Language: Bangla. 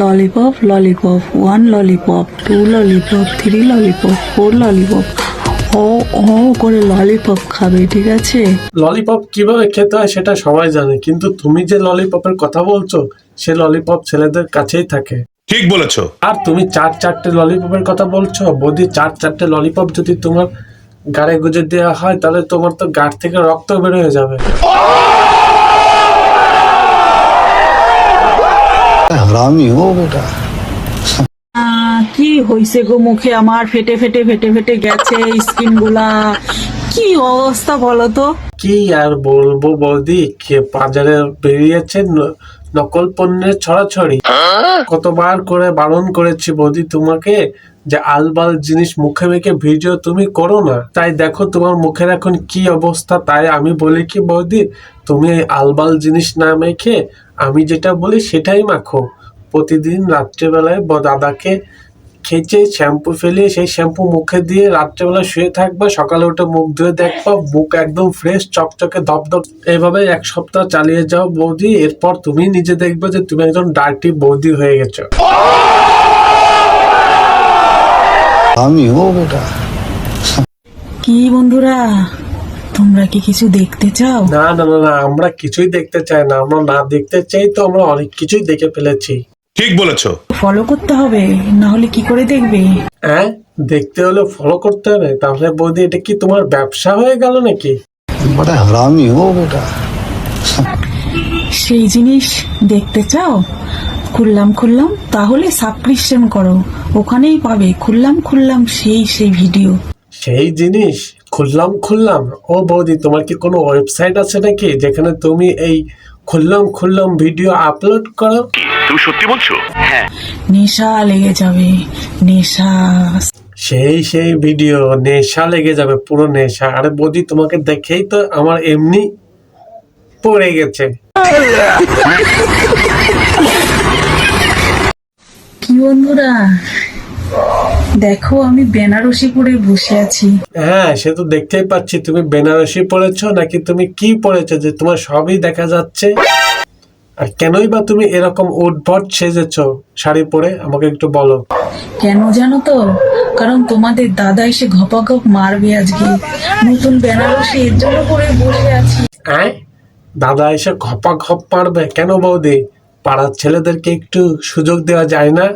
Lollipop lollipop one lollipop two lollipop three lollipop four lollipop ও ও করে ললিপপ খাবে ঠিক আছে? ললিপপ কীভাবে খেতে হয় সেটা সবাই জানে কিন্তু তুমি যে ললিপপের কথা বলছো সে ললিপপ ছেলেদের কাছেই থাকে। ঠিক বলেছ। আর তুমি চার চারটে ললিপপের কথা বলছো বৌদি চার চারটে ললিপপ যদি তোমার গাড়ে গুজে দেওয়া হয় তাহলে তোমার তো গাড় থেকে রক্ত বের হয়ে যাবে। হারামি ও বেটা। কি হইছে গো মুখে আমার? ফেটে ফেটে ফেটে ফেটে গেছে স্কিনগুলা কি অবস্থা বলো তো? কি আর বলব বৌদি? কে বাজারে বেরিয়েছে নকল পণ্যের ছড়াছড়ি। হ্যাঁ? কতবার করে বারণ করেছি বৌদি তোমাকে যে আলবাল জিনিস মুখে মেখে ভিডিও তুমি করো না। তাই দেখো তোমার মুখের এখন কি অবস্থা তাই আমি বলি কি বৌদি তুমি আলবাল জিনিস না মেখে আমি যেটা বলি সেটাই মাখো। প্রতিদিন রাত্রেবেলায় দাদাকে খেঁচে শ্যাম্পু ফেলে সেই শ্যাম্পু মুখে দিয়ে রাত্রেবেলা শুয়ে থাকবা সকালে উঠে মুখ ধুয়ে দেখবা মুখ একদম ফ্রেশ চকচকে ধপধপ। এইভাবে এক সপ্তাহ চালিয়ে যাও বৌদি এরপর তুমি নিজে দেখবে যে তুমি একজন ডার্টি বৌদি হয়ে গেছো। আমিও বেটা। কি বন্ধুরা তোমরা কি কিছু দেখতে চাও? না না না না আমরা কিছুই দেখতে চাই না আমরা না দেখতে চাই তো আমরা অনেক কিছুই দেখে ফেলেছি। ঠিক বলেছ। ফলো করতে হবে না হলে কি করে দেখবে? হ্যাঁ দেখতে হলে ফলো করতে হবে তাহলে বৌদি এটা কি তোমার ব্যবসা হয়ে গেল নাকি? বড় হারামি ও বেটা। সেই জিনিস দেখতে চাও? খুললাম খুললাম তাহলে সাবস্ক্রিপশন করো। ওখানেই পাবে খুললাম খুললাম সেই সেই ভিডিও সেই জিনিস খুললাম খুললাম। ও বৌদি তোমার কি কোনো ওয়েবসাইট আছে নাকি যেখানে তুমি এই খুললাম খুললাম ভিডিও আপলোড করো? নেশা লেগে যাবে নেশা। সেই সেই ভিডিও নেশা লেগে যাবে পুরো নেশা। আরে বৌদি তোমাকে দেখেই তো আমার এমনি পড়ে গেছে। কি বন্ধুরা? দেখো আমি বেনারসি পরে বসে আছি। হ্যাঁ সে তো দেখতেই পাচ্ছি। তুমি বেনারসি পরেছো নাকি তুমি কি পরেছো যে তোমার সবই দেখা যাচ্ছে। আর কেনই বা তুমি এরকম উদ্ভট সেজেছ? শাড়ি পরে আমাকে একটু বলো। কেন জানো তো? কারণ তোমাদের দাদা এসে ঘপাঘপ মারবে আজকে। নতুন বেনারসি এর জন্য পরে বসে আছি। হ্যাঁ দাদা এসে ঘপা ঘপ মারবে? কেন বৌদি? পাড়ার ছেলেদেরকে একটু সুযোগ দেওয়া যায় না?